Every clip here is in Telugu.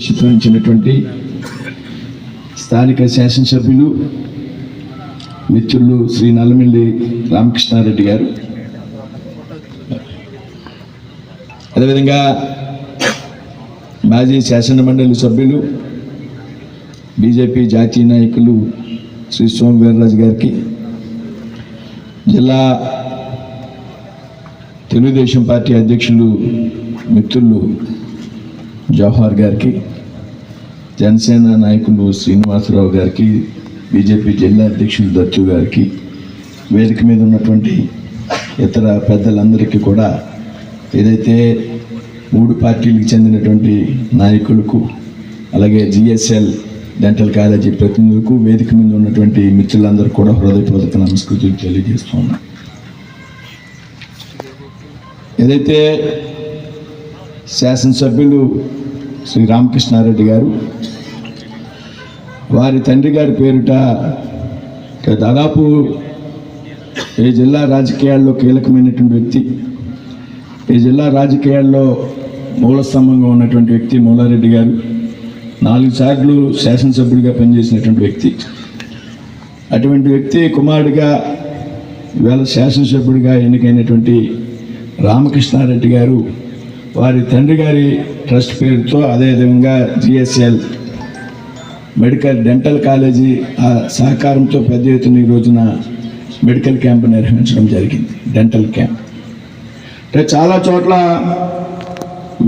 చిత్రించినటువంటి స్థానిక శాసనసభ్యులు మిత్రులు శ్రీ నల్లమిల్లి రామకృష్ణారెడ్డి గారు. అదేవిధంగా మాజీ శాసన మండలి సభ్యులు బీజేపీ జాతీయ నాయకులు శ్రీ సోమ వీర్రాజు గారికి జిల్లా తెలుగుదేశం పార్టీ అధ్యక్షులు మిత్రులు జవహర్ గారికి జనసేన నాయకులు శ్రీనివాసరావు గారికి బీజేపీ జిల్లా అధ్యక్షులు దత్తు గారికి వేదిక మీద ఉన్నటువంటి ఇతర పెద్దలందరికీ కూడా ఏదైతే మూడు పార్టీలకు చెందినటువంటి నాయకులకు అలాగే జిఎస్ఎల్ డెంటల్ కాలేజీ ప్రతినిధులకు వేదిక మీద ఉన్నటువంటి మిత్రులందరూ కూడా హృదయపూర్వక నమస్కృతులు తెలియజేస్తున్నాను ఏదైతే శాసనసభ్యులు శ్రీ రామకృష్ణారెడ్డి గారు. వారి తండ్రి గారి పేరిట దాదాపు ఈ జిల్లా రాజకీయాల్లో కీలకమైనటువంటి వ్యక్తి ఈ జిల్లా రాజకీయాల్లో మూలస్తంభంగా ఉన్నటువంటి వ్యక్తి మూలారెడ్డి గారు. నాలుగు సార్లు శాసనసభ్యుడిగా పనిచేసినటువంటి వ్యక్తి. అటువంటి వ్యక్తి కుమారుడిగా ఇవాళ శాసనసభ్యుడిగా ఎన్నికైనటువంటి రామకృష్ణారెడ్డి గారు వారి తండ్రి గారి ట్రస్ట్ పేరుతో అదేవిధంగా జిఎస్ఎల్ మెడికల్ డెంటల్ కాలేజీ ఆ సహకారంతో పెద్ద ఎత్తున ఈ రోజున మెడికల్ క్యాంప్ నిర్వహించడం జరిగింది డెంటల్ క్యాంప్. అంటే చాలా చోట్ల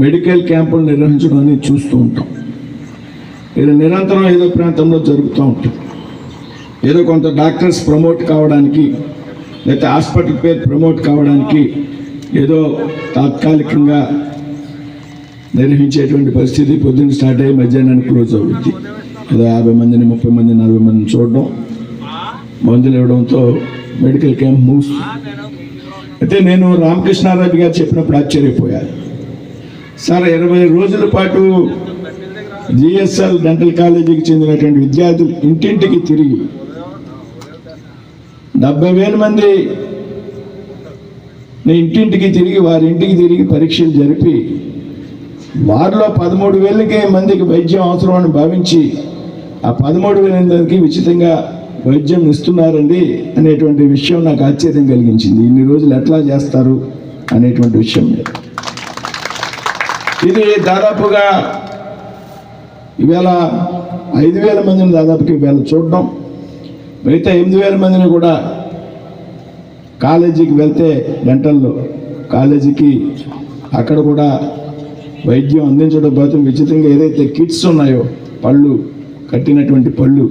మెడికల్ క్యాంపులు నిర్వహించడం అనేది చూస్తూ ఉంటాం. ఇది నిరంతరం ఏదో ప్రాంతంలో జరుగుతూ ఉంటుంది. ఏదో కొంత డాక్టర్స్ ప్రమోట్ కావడానికి లేకపోతే హాస్పిటల్ పేరు ప్రమోట్ కావడానికి ఏదో తాత్కాలికంగా నిర్వహించేటువంటి పరిస్థితి పొద్దున్న స్టార్ట్ అయ్యి మధ్యాహ్నానికి క్లోజ్ అవుతుంది ఏదో యాభై మందిని ముప్పై మంది నలభై మందిని చూడడం మందులు ఇవ్వడంతో మెడికల్ క్యాంప్ మూవ్స్ అయితే నేను రామకృష్ణారావు గారు చెప్పినప్పుడు ఆశ్చర్యపోయాను. సార్ ఇరవై రోజుల పాటు జిఎస్ఎల్ డెంటల్ కాలేజీకి చెందినటువంటి విద్యార్థులు ఇంటింటికి తిరిగి డెబ్బై వేల మంది ఇంటింటికి తిరిగి వారి ఇంటికి తిరిగి పరీక్షలు జరిపి వారిలో పదమూడు వేలకి మందికి వైద్యం అవసరం అని భావించి ఆ పదమూడు వేల మందికి ఉచితంగా వైద్యం ఇస్తున్నారండి అనేటువంటి విషయం నాకు ఆశ్చర్యం కలిగించింది. ఇన్ని రోజులు ఎట్లా చేస్తారు అనేటువంటి విషయం ఇది దాదాపుగా ఈవేళ ఐదు వేల మందిని దాదాపుకి ఈవేళ చూడడం. మిగతా ఎనిమిది వేల మందిని కూడా కాలేజీకి వెళ్తే డెంటల్లో కాలేజీకి అక్కడ కూడా వైద్యం అందించడం పాటు ఉచితంగా ఏదైతే కిట్స్ ఉన్నాయో పళ్ళు కట్టినటువంటి పళ్ళు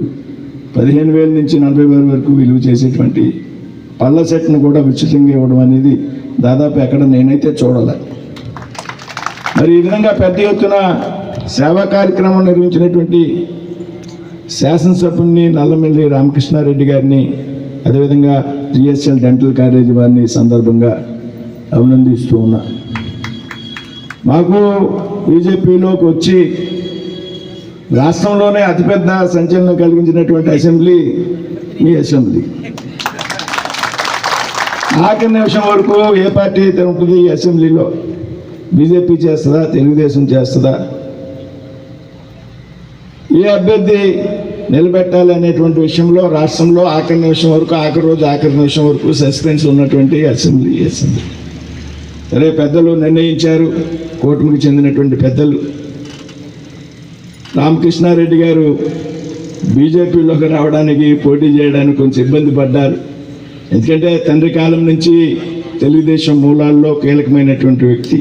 పదిహేను వేల నుంచి నలభై వేల వరకు విలువ చేసేటువంటి పళ్ళ సెట్ను కూడా ఉచితంగా ఇవ్వడం అనేది దాదాపు ఎక్కడ నేనైతే చూడాలి. మరి ఈ విధంగా పెద్ద ఎత్తున సేవా కార్యక్రమం నిర్వహించినటువంటి శాసనసభ్యుని నల్లమిల్లి రామకృష్ణారెడ్డి గారిని అదేవిధంగా జిఎస్ఎల్ డెంటల్ కాలేజీ వారిని సందర్భంగా అభినందిస్తూ ఉన్నా. మాకు బీజేపీలోకి వచ్చి రాష్ట్రంలోనే అతిపెద్ద సంచలనం కలిగించినటువంటి అసెంబ్లీ మీ అసెంబ్లీ. ఆఖరి నిమిషం వరకు ఏ పార్టీ అయితే ఉంటుంది ఈ అసెంబ్లీలో? బీజేపీ చేస్తుందా? తెలుగుదేశం చేస్తుందా? ఏ అభ్యర్థి నిలబెట్టాలి అనేటువంటి విషయంలో రాష్ట్రంలో ఆఖరి నిమిషం వరకు ఆఖరి రోజు ఆఖరి నిమిషం వరకు సస్పెన్స్ ఉన్నటువంటి అసెంబ్లీ అసెంబ్లీ. సరే పెద్దలు నిర్ణయించారు. కూటమికి చెందినటువంటి పెద్దలు. రామకృష్ణారెడ్డి గారు బీజేపీలోకి రావడానికి పోటీ చేయడానికి కొంచెం ఇబ్బంది పడ్డారు. ఎందుకంటే తండ్రి కాలం నుంచి తెలుగుదేశం మూలాల్లో కీలకమైనటువంటి వ్యక్తి.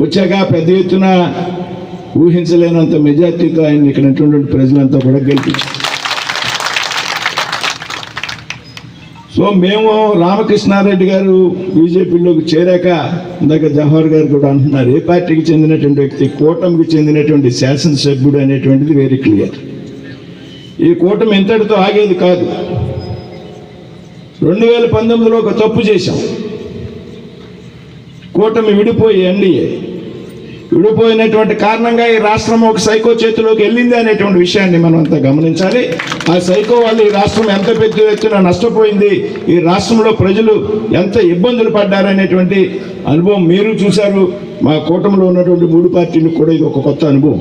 వచ్చాక పెద్ద ఎత్తున ఊహించలేనంత మెజార్టీతో ఆయన ఇక్కడ ఉన్నటువంటి ప్రజలంతా కూడా గెలిపించారు. సో మేము రామకృష్ణారెడ్డి గారు బీజేపీలోకి చేరాక ఇందాక జవహర్ గారు కూడా అంటున్నారు ఏ పార్టీకి చెందినటువంటి వ్యక్తి కూటమికి చెందినటువంటి శాసనసభ్యుడు అనేటువంటిది వెరీ క్లియర్ ఈ కూటమి ఇంతటితో ఆగేది కాదు. రెండు వేల పంతొమ్మిదిలో ఒక తప్పు చేశాం. కూటమి విడిపోయి ఎన్డీఏ. విడిపోయినటువంటి కారణంగా ఈ రాష్ట్రం ఒక సైకో చేతిలోకి వెళ్ళింది అనేటువంటి విషయాన్ని మనం అంతా గమనించాలి. ఆ సైకో వల్ల ఈ రాష్ట్రం ఎంత పెద్ద ఎత్తున నష్టపోయింది ఈ రాష్ట్రంలో ప్రజలు ఎంత ఇబ్బందులు పడ్డారనేటువంటి అనుభవం మీరు చూశారు. మా కూటమిలో ఉన్నటువంటి మూడు పార్టీలు కూడా ఇది ఒక కొత్త అనుభవం.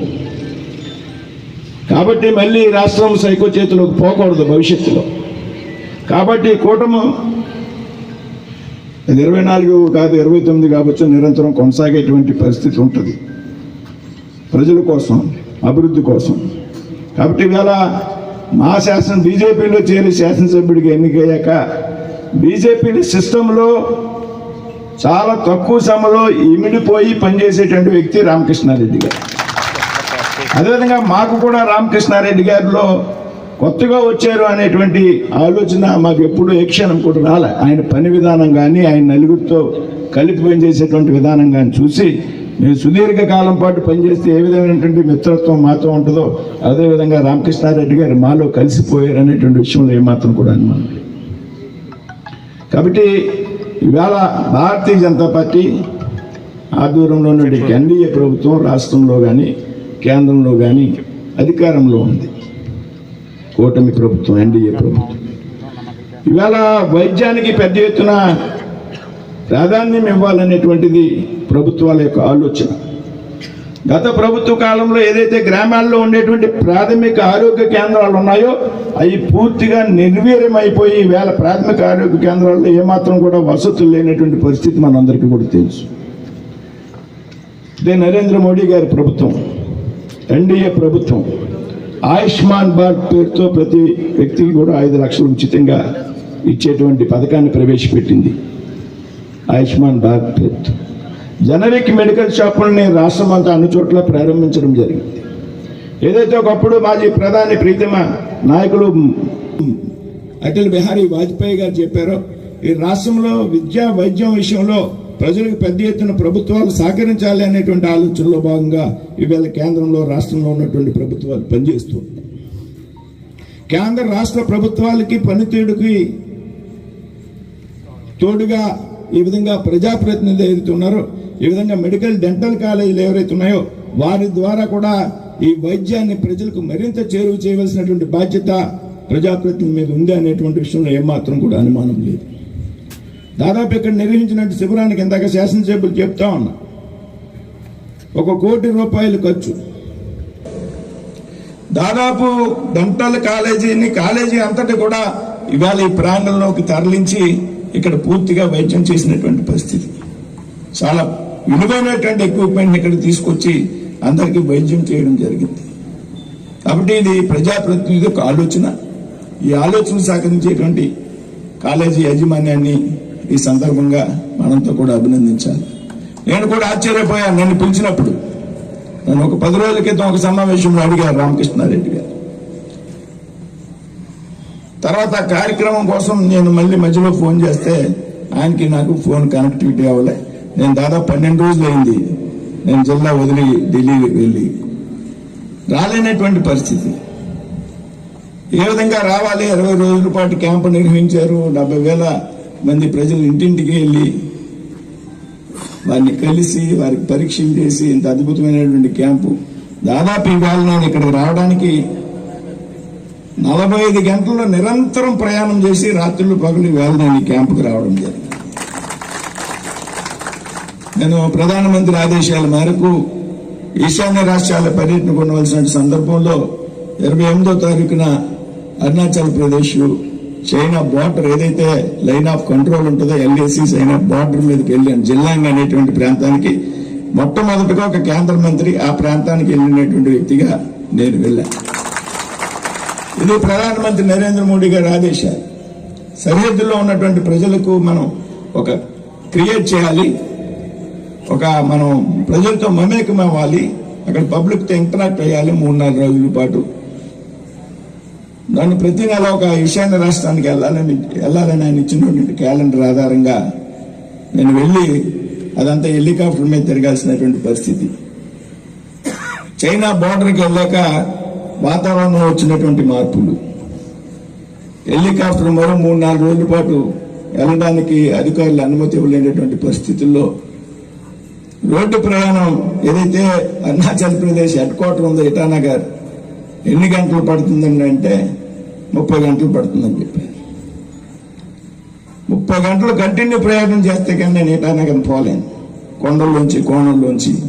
కాబట్టి మళ్ళీ రాష్ట్రం సైకో చేతిలోకి పోకూడదు భవిష్యత్తులో. కాబట్టి కూటమి అది ఇరవై నాలుగు కాదు ఇరవై తొమ్మిది కావచ్చు నిరంతరం కొనసాగేటువంటి పరిస్థితి ఉంటుంది. ప్రజల కోసం అభివృద్ధి కోసం. కాబట్టి ఇవాళ మా శాసన బీజేపీలో చేరి శాసనసభ్యుడికి ఎన్నికయ్యాక బీజేపీ సిస్టంలో చాలా తక్కువ సమయంలో ఇమిడిపోయి పనిచేసేటువంటి వ్యక్తి రామకృష్ణారెడ్డి గారు. అదేవిధంగా మాకు కూడా రామకృష్ణారెడ్డి గారిలో కొత్తగా వచ్చారు అనేటువంటి ఆలోచన మాకు ఎప్పుడు ఏ క్షణం కూడా రాలే. ఆయన పని విధానం కానీ ఆయన నలుగురితో కలిపి పనిచేసేటువంటి విధానం కానీ చూసి మేము సుదీర్ఘకాలం పాటు పనిచేస్తే ఏ విధమైనటువంటి మిత్రత్వం మాతో ఉంటుందో అదేవిధంగా రామకృష్ణారెడ్డి గారు మాలో కలిసిపోయారు అనేటువంటి విషయంలో ఏమాత్రం కూడా అనుమానం కాబట్టి ఇవాళ భారతీయ జనతా పార్టీ ఆధ్వర్యంలో నుండి ఎన్డీఏ ప్రభుత్వం రాష్ట్రంలో కానీ కేంద్రంలో కానీ అధికారంలో ఉంది. కూటమి ప్రభుత్వం ఎన్డీఏ ప్రభుత్వం. ఇవాళ వైద్యానికి పెద్ద ఎత్తున ప్రాధాన్యం ఇవ్వాలనేటువంటిది ప్రభుత్వాల యొక్క ఆలోచన. గత ప్రభుత్వ కాలంలో ఏదైతే గ్రామాల్లో ఉండేటువంటి ప్రాథమిక ఆరోగ్య కేంద్రాలు ఉన్నాయో అవి పూర్తిగా నిర్వీర్యమైపోయి వేళ ప్రాథమిక ఆరోగ్య కేంద్రాల్లో ఏమాత్రం కూడా వసతులు లేనటువంటి పరిస్థితి మనందరికీ కూడా తెలుసు. ఇదే నరేంద్ర మోడీ గారి ప్రభుత్వం ఎన్డీఏ ప్రభుత్వం. ఆయుష్మాన్ భారత్ పేరుతో ప్రతి వ్యక్తికి కూడా ఐదు లక్షలు ఉచితంగా ఇచ్చేటువంటి పథకాన్ని ప్రవేశపెట్టింది ఆయుష్మాన్ భారత్ పేరుతో. జనరిక్ మెడికల్ షాపులని రాష్ట్రం అంతా అన్ని చోట్ల ప్రారంభించడం జరిగింది. ఏదైతే ఒకప్పుడు మాజీ ప్రధాని ప్రీతిమ నాయకుడు అటల్ బిహారీ వాజ్పేయి గారు చెప్పారో ఈ రాష్ట్రంలో విద్యా వైద్యం విషయంలో ప్రజలకు పెద్ద ఎత్తున ప్రభుత్వాలు సహకరించాలి అనేటువంటి ఆలోచనలో భాగంగా ఇవాళ కేంద్రంలో రాష్ట్రంలో ఉన్నటువంటి ప్రభుత్వాలు పనిచేస్తున్నాయి కేంద్ర రాష్ట్ర ప్రభుత్వాలకి పనితీరుకి తోడుగా ఈ విధంగా ప్రజాప్రతినిధులు ఏదైతే ఉన్నారో ఈ విధంగా మెడికల్ డెంటల్ కాలేజీలు ఎవరైతే ఉన్నాయో వారి ద్వారా కూడా ఈ వైద్యాన్ని ప్రజలకు మరింత చేరువ చేయవలసినటువంటి బాధ్యత ప్రజాప్రతినిధి మీద ఉంది అనేటువంటి విషయంలో ఏమాత్రం కూడా అనుమానం లేదు. దాదాపు ఇక్కడ నిర్వహించినట్టు శిబిరానికి ఇందాక శాసనసభ్యులు చెప్తా ఉన్నా. ఒక కోటి రూపాయలు ఖర్చు. దాదాపు డెంటల్ కాలేజీని కాలేజీ అంతటి కూడా ఇవాళ ఈ ప్రాంగంలోకి తరలించి ఇక్కడ పూర్తిగా వైద్యం చేసినటువంటి పరిస్థితి. చాలా విలువైనటువంటి ఎక్విప్మెంట్ ఇక్కడ తీసుకొచ్చి అందరికీ వైద్యం చేయడం జరిగింది. కాబట్టి ఇది ప్రజాప్రతినిధి యొక్క ఆలోచన. ఈ ఆలోచన సహకరించేటువంటి కాలేజీ యాజమాన్యాన్ని ఈ సందర్భంగా మనంతో కూడా అభినందించాలి. నేను కూడా ఆశ్చర్యపోయాను నన్ను పిలిచినప్పుడు. నన్ను ఒక పది రోజుల క్రితం ఒక సమావేశంలో అడిగారు రామకృష్ణారెడ్డి గారు. తర్వాత కార్యక్రమం కోసం నేను మళ్ళీ మధ్యలో ఫోన్ చేస్తే ఆయనకి నాకు ఫోన్ కనెక్టివిటీ అవ్వలే. నేను దాదాపు పన్నెండు రోజులు అయింది. నేను జిల్లా వదిలి ఢిల్లీ వెళ్ళి. రాలేనటువంటి పరిస్థితి. ఏ విధంగా రావాలి? ఇరవై రోజుల పాటు క్యాంపు నిర్వహించారు. డెబ్బై వేల మంది ప్రజలు ఇంటింటికి వెళ్ళి వారిని కలిసి వారికి పరీక్షలు చేసి ఇంత అద్భుతమైనటువంటి క్యాంపు. దాదాపు ఇవాళ నేను ఇక్కడికి రావడానికి నలభై ఐదు గంటల్లో నిరంతరం ప్రయాణం చేసి రాత్రులు పగలు వేళ నేను ఈ క్యాంపుకి రావడం జరిగింది. నేను ప్రధానమంత్రి ఆదేశాల మేరకు ఈశాన్య రాష్ట్రాల పర్యటన కొనవలసిన సందర్భంలో ఇరవై ఎనిమిదో తారీఖున అరుణాచల్ ప్రదేశ్ చైనా బార్డర్ ఏదైతే లైన్ ఆఫ్ కంట్రోల్ ఉంటుందో ఎల్ఏసి చైనా బార్డర్ మీదకి వెళ్ళాను జిల్లాంగ్ అనేటువంటి ప్రాంతానికి మొట్టమొదటిగా ఒక కేంద్ర మంత్రి ఆ ప్రాంతానికి వెళ్ళినటువంటి వ్యక్తిగా నేను వెళ్ళాను ఇది ప్రధానమంత్రి నరేంద్ర మోడీ గారు ఆదేశాలు. సరిహద్దుల్లో ఉన్నటువంటి ప్రజలకు మనం ఒక క్రియేట్ చేయాలి. ఒక మనం ప్రజలతో మమేకం అవ్వాలి అక్కడ పబ్లిక్తో ఇంటరాక్ట్ అయ్యాలి మూడు నాలుగు రోజుల పాటు. దాన్ని ప్రతి నెల ఒక ఈశాన్య రాష్ట్రానికి వెళ్ళాలని వెళ్ళాలని ఆయన ఇచ్చినటువంటి క్యాలెండర్ ఆధారంగా నేను వెళ్ళి అదంతా హెలికాప్టర్ మీద తిరగాల్సినటువంటి పరిస్థితి. చైనా బార్డర్కి వెళ్ళాక వాతావరణం వచ్చినటువంటి మార్పులు. హెలికాప్టర్ మరో మూడు నాలుగు రోజుల పాటు వెళ్ళడానికి అధికారులు అనుమతి ఇవ్వలేనటువంటి పరిస్థితుల్లో రోడ్డు ప్రయాణం ఏదైతే అరుణాచల్ ప్రదేశ్ హెడ్ క్వార్టర్ ఉందో ఇటానగర్ ఎన్ని గంటలు పడుతుందండి అంటే ముప్పై గంటలు పడుతుందని చెప్పారు. ముప్పై గంటలు కంటిన్యూ ప్రయాణం చేస్తే కానీ నేను ఇటానగర్ పోలేను కొండల్లోంచి కోణంలోంచి.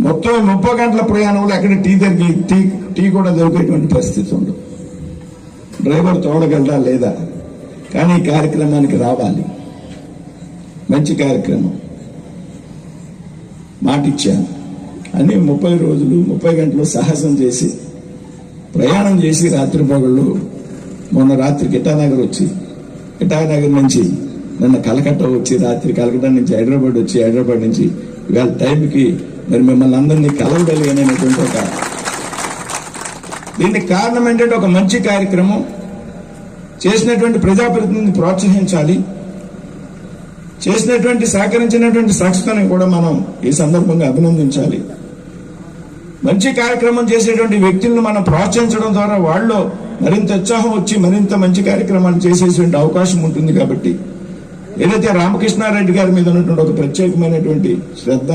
మొత్తం ముప్పై గంటల ప్రయాణంలో ఎక్కడ టీ దొరికి టీ టీ కూడా దొరికేటువంటి పరిస్థితి ఉండదు. డ్రైవర్ తోడగలరా లేదా? కానీ ఈ కార్యక్రమానికి రావాలి. మంచి కార్యక్రమం. మాటిచ్చాను. అని ముప్పై రోజులు ముప్పై గంటలు సాహసం చేసి ప్రయాణం చేసి రాత్రి పగళ్ళు మొన్న రాత్రి కిటానగర్ వచ్చి కిటానగర్ నుంచి నిన్న కలకట్ట వచ్చి రాత్రి కలకట్ట నుంచి హైదరాబాద్ వచ్చి హైదరాబాద్ నుంచి ఇవాళ టైంకి మరి మిమ్మల్ని అందరినీ కలవగలిగినటువంటి ఒక దీనికి కారణం ఏంటంటే ఒక మంచి కార్యక్రమం చేసినటువంటి ప్రజాప్రతినిధిని ప్రోత్సహించాలి. చేసినటువంటి సహకరించినటువంటి సంస్థని కూడా మనం ఈ సందర్భంగా అభినందించాలి. మంచి కార్యక్రమం చేసేటువంటి వ్యక్తులను మనం ప్రోత్సహించడం ద్వారా వాళ్ళు మరింత ఉత్సాహం వచ్చి మరింత మంచి కార్యక్రమాలు చేసేటువంటి అవకాశం ఉంటుంది కాబట్టి ఏదైతే రామకృష్ణారెడ్డి గారి మీద ఉన్నటువంటి ఒక ప్రత్యేకమైనటువంటి శ్రద్ధ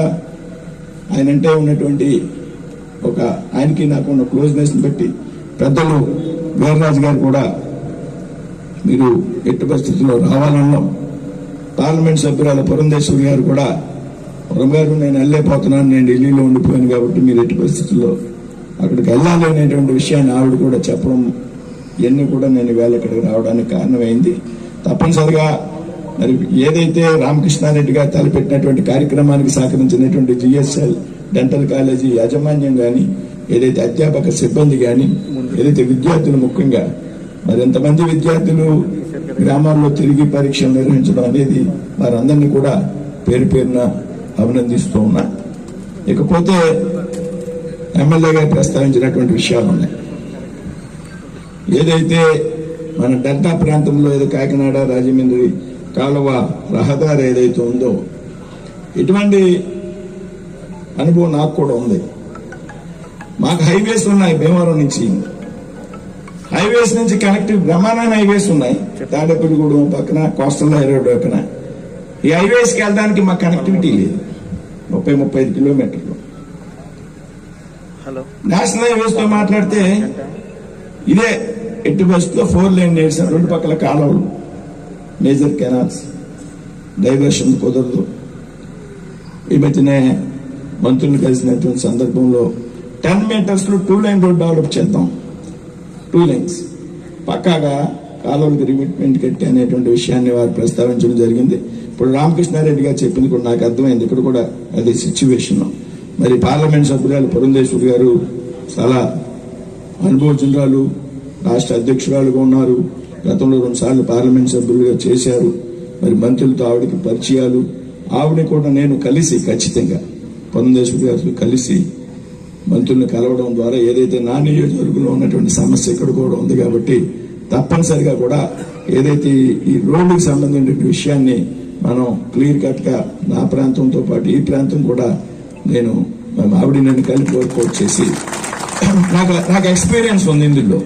ఆయన అంటే ఉన్నటువంటి ఒక ఆయనకి నాకు ఉన్న క్లోజ్నెస్ని బట్టి పెద్దలు వీర్రాజు గారు కూడా మీరు ఎట్టి పరిస్థితుల్లో రావాలన్నాం పార్లమెంట్ సభ్యురాలు పురంధేశ్వరి గారు కూడా పురం గారు నేను వెళ్ళలేకపోతున్నాను నేను ఢిల్లీలో ఉండిపోయాను కాబట్టి మీరు ఎట్టి పరిస్థితుల్లో అక్కడికి వెళ్ళాలి అనేటువంటి విషయాన్ని ఆవిడ కూడా చెప్పడం ఇవన్నీ కూడా నేను వేళ ఇక్కడికి రావడానికి కారణమైంది. తప్పనిసరిగా మరి ఏదైతే రామకృష్ణారెడ్డి గారు తలపెట్టినటువంటి కార్యక్రమానికి సహకరించినటువంటి జిఎస్ఎల్ డెంటల్ కాలేజీ యాజమాన్యం కానీ ఏదైతే అధ్యాపక సిబ్బంది కానీ ఏదైతే విద్యార్థులు ముఖ్యంగా మరి ఎంతమంది విద్యార్థులు గ్రామాల్లో తిరిగి పరీక్షలు నిర్వహించడం అనేది వారందరినీ కూడా పేరు పేరున అభినందిస్తూ ఉన్నా. ఇకపోతే ఎమ్మెల్యే గారు ప్రస్తావించినటువంటి విషయాలు ఉన్నాయి. ఏదైతే మన డెల్టా ప్రాంతంలో ఏదో కాకినాడ రాజమండ్రి కాలువ రహదారి ఏదైతే ఉందో ఇటువంటి అనుభవం నాకు కూడా ఉంది. మాకు హైవేస్ ఉన్నాయి భీమవరం నుంచి. హైవేస్ నుంచి కనెక్టివ్ బ్రహ్మాండమైన హైవేస్ ఉన్నాయి. తాడేపల్లిగూడెం పక్కన కోస్టల్ హైవే పక్కన. ఈ హైవేస్కి వెళ్ళడానికి మాకు కనెక్టివిటీ లేదు. ముప్పై ముప్పై ఐదు కిలోమీటర్లు. నేషనల్ హైవేస్తో మాట్లాడితే ఇదే ఎట్టి బస్సులో ఫోర్ లైన్ నేర్చిన రెండు పక్కల కాలువలు మేజర్ కెనాల్స్ డైవర్షన్ కుదరదు. ఈ మధ్యనే మంత్రులు కలిసినటువంటి సందర్భంలో టెన్ మీటర్స్లో టూ లైన్ రోడ్ డెవలప్ చేద్దాం. టూ లైన్స్ పక్కాగా కాలువలకు రిమిట్మెంట్ కట్టి అనేటువంటి విషయాన్ని వారు ప్రస్తావించడం జరిగింది. ఇప్పుడు రామకృష్ణారెడ్డి గారు చెప్పింది కూడా నాకు అర్థమైంది. ఇక్కడ కూడా అది సిచ్యువేషన్ మరి పార్లమెంట్ సభ్యురాలు పురంధేశ్వరి గారు చాలా అనుభవజనురాలు రాష్ట్ర అధ్యక్షురాలుగా ఉన్నారు. గతంలో రెండుసార్లు పార్లమెంట్ సభ్యులుగా చేశారు. మరి మంత్రులతో ఆవిడకి పరిచయాలు. ఆవిడ కూడా నేను కలిసి ఖచ్చితంగా పురంధేశ్వరి గారు కలిసి మంత్రుల్ని కలవడం ద్వారా ఏదైతే నా నియోజకవర్గంలో ఉన్నటువంటి సమస్య ఇక్కడ కూడా ఉంది కాబట్టి తప్పనిసరిగా కూడా ఏదైతే ఈ- రోడ్డుకి సంబంధించిన విషయాన్ని మనం క్లియర్ కట్గా నా ప్రాంతంతో పాటు ఈ ప్రాంతం కూడా నేను మా ఆవిడ నన్ను కలిపి వర్కౌట్ చేసి నాకు నాకు ఎక్స్పీరియన్స్ ఉంది ఇందులో.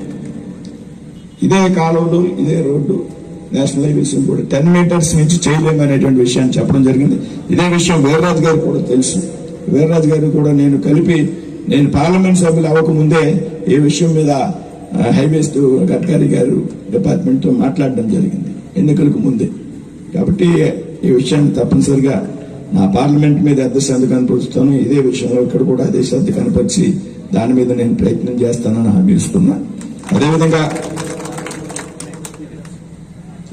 ఇదే కాలువలు ఇదే రోడ్డు నేషనల్ హైవేస్ కూడా టెన్ మీటర్స్ నుంచి చేయలేము అనేటువంటి విషయాన్ని చెప్పడం జరిగింది. ఇదే విషయం వీర్రాజు గారు కూడా తెలుసు. వీర్రాజు గారు కూడా నేను కలిపి నేను పార్లమెంట్ సభ్యులు అవ్వకముందే ఈ విషయం మీద హైవేస్తో గడ్కరీ గారు డిపార్ట్మెంట్తో మాట్లాడడం జరిగింది ఎన్నికలకు ముందే. కాబట్టి ఈ విషయాన్ని తప్పనిసరిగా నా పార్లమెంట్ మీద అద్దె శ్రద్ధ కనపరుస్తాను ఇదే విషయంలో ఇక్కడ కూడా అదే శ్రద్ధ కనపరిచి దాని మీద నేను ప్రయత్నం చేస్తానని హామీ ఇస్తున్నా. అదేవిధంగా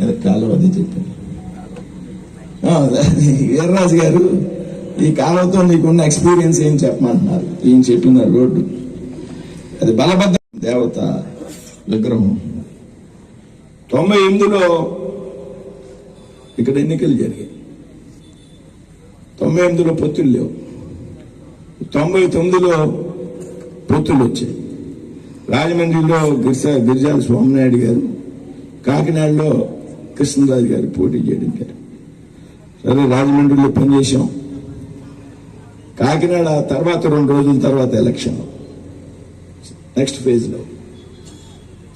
అదే కాలువ అదే చెప్పాను వీర్రాజు గారు ఈ కాలువతో నీకున్న ఎక్స్పీరియన్స్ ఏం చెప్పమంటున్నారు? ఏం చెప్పిన రోడ్డు. అది బలభద్ర దేవత విగ్రహం. తొంభై ఎనిమిదిలో ఇక్కడ ఎన్నికలు జరిగాయి. తొంభై ఎనిమిదిలో పొత్తులు లేవు. తొంభై తొమ్మిదిలో పొత్తులు వచ్చాయి. రాజమండ్రిలో గిరిజ గిరిజాల స్వామినాయుడు గారు కాకినాడలో కృష్ణరాజు గారు పోటీ చేయడం గారు సరే రాజమండ్రిలో పనిచేసాం కాకినాడ తర్వాత రెండు రోజుల తర్వాత ఎలక్షన్. నెక్స్ట్ ఫేజ్లో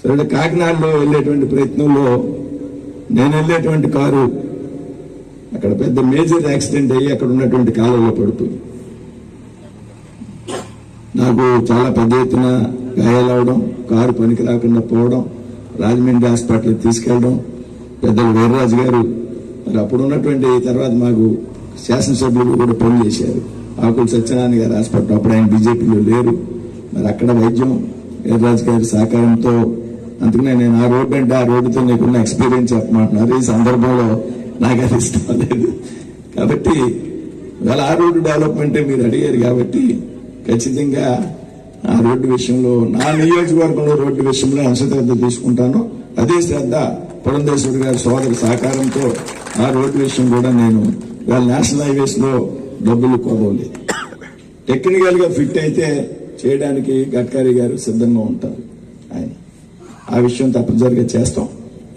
సరే కాకినాడలో వెళ్ళేటువంటి ప్రయత్నంలో నేను వెళ్ళేటువంటి కారు అక్కడ పెద్ద మేజర్ యాక్సిడెంట్ అయ్యి అక్కడ ఉన్నటువంటి కాలంలో పడిపోయింది నాకు చాలా పెద్ద ఎత్తున గాయాలవడం కారు పనికి రాకుండా పోవడం రాజమండ్రి హాస్పిటల్కి తీసుకెళ్ళడం పెద్దలు వీర్రాజు గారు మరి అప్పుడు ఉన్నటువంటి తర్వాత మాకు శాసనసభ్యులు కూడా పనిచేశారు ఆకులు సత్యనారాయణ గారు హాస్పిటల్ అప్పుడు ఆయన బీజేపీలో లేరు. మరి అక్కడ వైద్యం ఎర్రాజ్ గారి సహకారంతో అందుకనే నేను ఆ రోడ్డు అంటే ఆ రోడ్డుతో నీకున్న ఎక్స్పీరియన్స్ చెప్పమంటున్నారు. ఈ సందర్భంలో నాకు అది ఇష్టం లేదు. కాబట్టి వాళ్ళ ఆ రోడ్డు డెవలప్మెంట్ మీరు అడిగారు కాబట్టి ఖచ్చితంగా ఆ రోడ్డు విషయంలో నా నియోజకవర్గంలో రోడ్డు విషయంలో ఎంత తీసుకుంటాను. అదే శ్రద్ధ పురంధేశ్వరి గారి సోదరి సహకారంతో ఆ రోడ్డు విషయం కూడా నేను వాళ్ళ నేషనల్ హైవేస్లో డబ్బులు కొదవలేదు టెక్నికల్గా ఫిట్ అయితే చేయడానికి గడ్కరీ గారు సిద్ధంగా ఉంటారు. ఆయన. ఆ విషయం తప్పనిసరిగా చేస్తాం.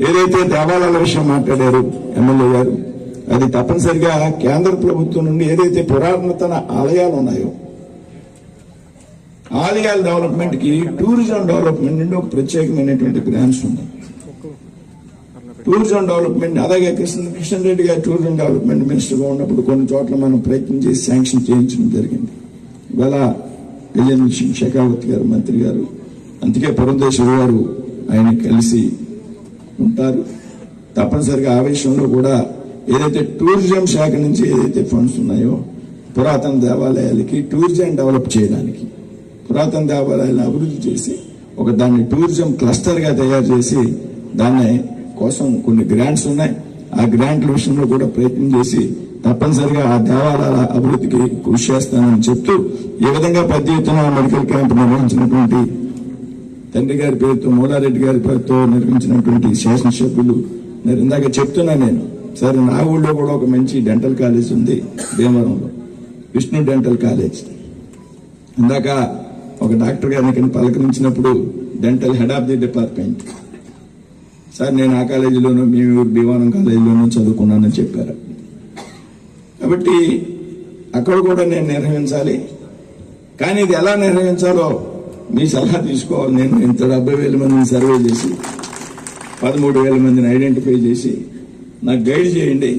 ఏదైతే దేవాలయాల విషయం మాట్లాడారు ఎమ్మెల్యే గారు అది తప్పనిసరిగా కేంద్ర ప్రభుత్వం నుండి ఏదైతే పురాతన ఆలయాలు ఉన్నాయో ఆలయాల డెవలప్మెంట్కి టూరిజం డెవలప్మెంట్ నుండి ఒక ప్రత్యేకమైనటువంటి గ్రాంట్స్ ఉన్నాయి. టూరిజం డెవలప్మెంట్ అలాగే కృష్ణ కిషన్ రెడ్డి గారు టూరిజం డెవలప్మెంట్ మినిస్టర్గా ఉన్నప్పుడు కొన్ని చోట్ల మనం ప్రయత్నం చేసి శాంక్షన్ చేయించడం జరిగింది. ఇవాళ కళ్యాణ్ శేఖావతి గారు మంత్రి గారు అందుకే పురంధేశ్వరి గారు ఆయన కలిసి ఉంటారు. తప్పనిసరిగా ఆవేశంలో కూడా ఏదైతే టూరిజం శాఖ నుంచి ఏదైతే ఫండ్స్ ఉన్నాయో పురాతన దేవాలయాలకి టూరిజం డెవలప్ చేయడానికి పురాతన దేవాలయాలను అభివృద్ధి చేసి ఒక దాన్ని టూరిజం క్లస్టర్గా తయారు చేసి దాన్ని కోసం కొన్ని గ్రాంట్స్ ఉన్నాయి. ఆ గ్రాంట్ల విషయంలో కూడా ప్రయత్నం చేసి తప్పనిసరిగా ఆ దేవాలయాల అభివృద్ధికి కృషి చేస్తానని చెప్తూ ఈ విధంగా పెద్ద ఎత్తున మెడికల్ క్యాంప్ నిర్వహించినటువంటి తండ్రి గారి పేరుతో మూలారెడ్డి గారి పేరుతో నిర్మించినటువంటి శాసనసభ్యులు నేను ఇందాక చెప్తున్నా నేను. సరే నా ఊళ్ళో కూడా ఒక మంచి డెంటల్ కాలేజ్ ఉంది భీమవరంలో. Vishnu dental college. ఇందాక ఒక డాక్టర్ గారిని పలకరించినప్పుడు dental head of the department. Sir నేను ఆ కాలేజీలోనూ మీ ఊరు భీమవరం కాలేజీలోనూ చదువుకున్నానని చెప్పారు. కాబట్టి అక్కడ కూడా నేను నిర్వహించాలి కానీ ఇది ఎలా నిర్వహించాలో మీ సలహా తీసుకోవాలి. నేను ఇంత డెబ్బై వేల మందిని సర్వే చేసి పదమూడు వేల మందిని ఐడెంటిఫై చేసి నాకు గైడ్ చేయండి.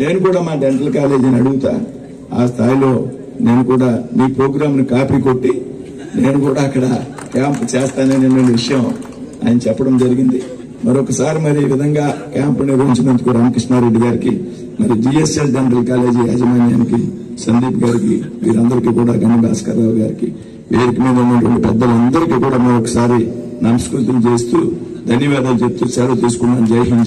నేను కూడా మా డెంటల్ కాలేజీని అడుగుతా. ఆ స్థాయిలో నేను కూడా మీ ప్రోగ్రామ్ని కాపీ కొట్టి నేను కూడా అక్కడ క్యాంప్ చేస్తానని విషయం ఆయన చెప్పడం జరిగింది. మరొకసారి మరి ఈ విధంగా క్యాంప్ నిర్వహించినందుకు రామకృష్ణారెడ్డి గారికి మరి జిఎస్ఎల్ డెంటల్ కాలేజీ యాజమాన్యానికి సందీప్ గారికి వీరందరికీ కూడా గణ భాస్కర్రావు గారికి వేదిక మీద ఉన్నటువంటి పెద్దలందరికీ కూడా మరొకసారి నమస్కృతులు చేస్తూ ధన్యవాదాలు చెప్తూ సెలవు తీసుకున్నాను. జై హింద్